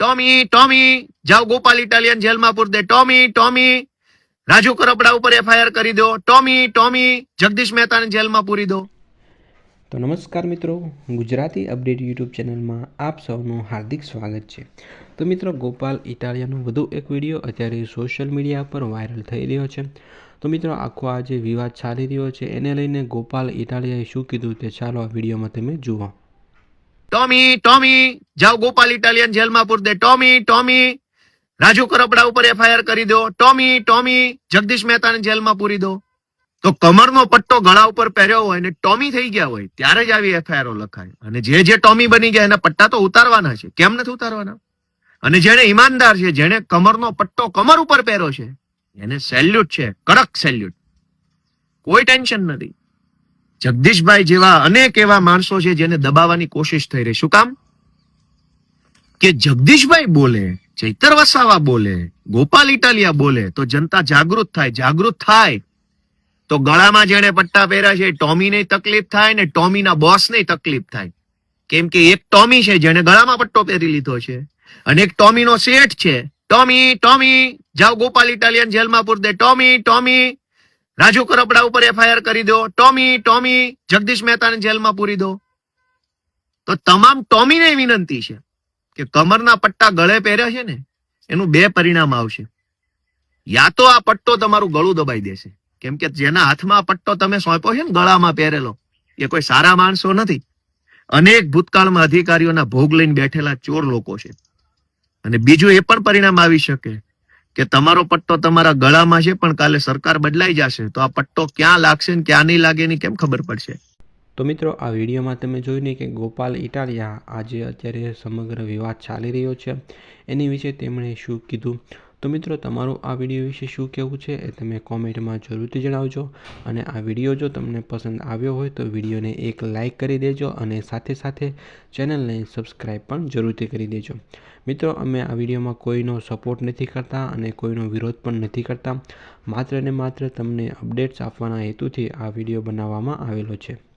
Tommy Tommy જાઓ Gopal Italian જેલમાં પૂર દે. ટોમી ટોમી રાજુ કરપડા ઉપર એફઆઈઆર કરી દો. ટોમી ટોમી જગદીશ મહેતાને જેલમાં પૂરી દો. તો નમસ્કાર મિત્રો, ગુજરાતી અપડેટ યુટ્યુબ ચેનલમાં આપ સૌનું હાર્દિક સ્વાગત છે. તો મિત્રો, ગોપાલ ઇટાલિયાનો વધુ એક વીડિયો અત્યારે સોશિયલ મીડિયા પર વાયરલ થઈ રહ્યો છે. તો મિત્રો, આખો આ જે વિવાદ ચાલી રહ્યો છે, એને લઈને ગોપાલ ઇટાલિયાએ શું કીધું તે ચાલો આ વિડીયોમાં તમે જુઓ. ટોમી ટોમી, જાઓ ગોપાલ ઇટાલિયન જેલમાં પૂર દે. ટોમી ટોમી, રાજુ કરપડા ઉપર એફઆઈઆર કરી દો. ટોમી ટોમી, જગદીશ મહેતાને જેલમાં પૂરી દો. તો કમરનો પટ્ટો ગળા ઉપર પહેર્યો હોય અને ટોમી થઈ ગયા હોય, ત્યારે જ આવી એફઆઈઆરો લખાય. અને જે જે ટોમી બની ગયા એના પટ્ટા તો ઉતારવાના છે. કેમ નથી ઉતારવાના? અને જેને ઈમાનદાર છે જેને કમરનો પટ્ટો કમર ઉપર પહેર્યો છે, એને સેલ્યુટ છે, કડક સેલ્યુટ. કોઈ ટેન્શન નથી. જગદીશભાઈ જેવા અનેક એવા માણસો છે જેને દબાવવાની કોશિશ થઈ રહી. શું કામ? કે જગદીશભાઈ બોલે, ચૈતર વસાવા બોલે, ગોપાલ ઇટાલિયા બોલે, તો જનતા જાગૃત થાય. જાગૃત થાય તો ગળામાં જેને પટ્ટા પહેર્યા છે, ટોમીને તકલીફ થાય ને ટોમીના બોસને તકલીફ થાય. કેમ કે એક ટોમી છે જેને ગળામાં પટ્ટો પહેરી લીધો છે અને એક ટોમીનો શેઠ છે. ટોમી ટોમી, જાઓ ગોપાલ ઇટાલિયન જેલમાં પૂર દે. ટોમી ટોમી રાજુ કરપડા ઉપર એફઆઈઆર કરી દો. ટોમી ટોમી, જગદીશ મહેતાને જેલમાં પૂરી દો. તો તમામ ટોમીને વિનંતી છે કે કમરના પટ્ટા ગળે પહેર્યા છે ને, એનું બે પરિણામ આવશે. યા તો આ પટ્ટો તમારું ગળું દબાઈ દેશે. કેમ કે જેના હાથમાં પટ્ટો તમે સોંપ્યો છે ને, ગળામાં પહેરેલો, એ કોઈ સારા માણસો નથી. અનેક ભૂતકાળમાં અધિકારીઓના ભોગ લઈને બેઠેલા ચોર લોકો છે. અને બીજું એ પણ પરિણામ આવી શકે કે તમારો પટ્ટો તમારા ગળામાં છે, પણ કાલે સરકાર બદલાઈ જશે, તો આ પટ્ટો ક્યાં લાગશે ને ક્યાં નહીં લાગે એની કેમ ખબર પડશે? તો મિત્રો, આ વિડીયોમાં તમે જોઈને કે ગોપાલ ઇટાલિયા આજે અત્યારે સમગ્ર વિવાદ ચાલી રહ્યો છે. એની વિશે તેમણે શું કીધું? તો મિત્રો, તમારું આ વીડિયો વિશે શું કહેવું છે એ તમે કોમેન્ટમાં જરૂરથી જણાવજો. અને આ વીડિયો જો તમને પસંદ આવ્યો હોય તો વિડીયોને એક લાઇક કરી દેજો અને સાથે સાથે ચેનલને સબસ્ક્રાઈબ પણ જરૂરથી કરી દેજો. મિત્રો, અમે આ વિડીયોમાં કોઈનો સપોર્ટ નથી કરતા અને કોઈનો વિરોધ પણ નથી કરતા. માત્ર ને માત્ર તમને અપડેટ્સ આપવાના હેતુથી આ વીડિયો બનાવવામાં આવેલો છે.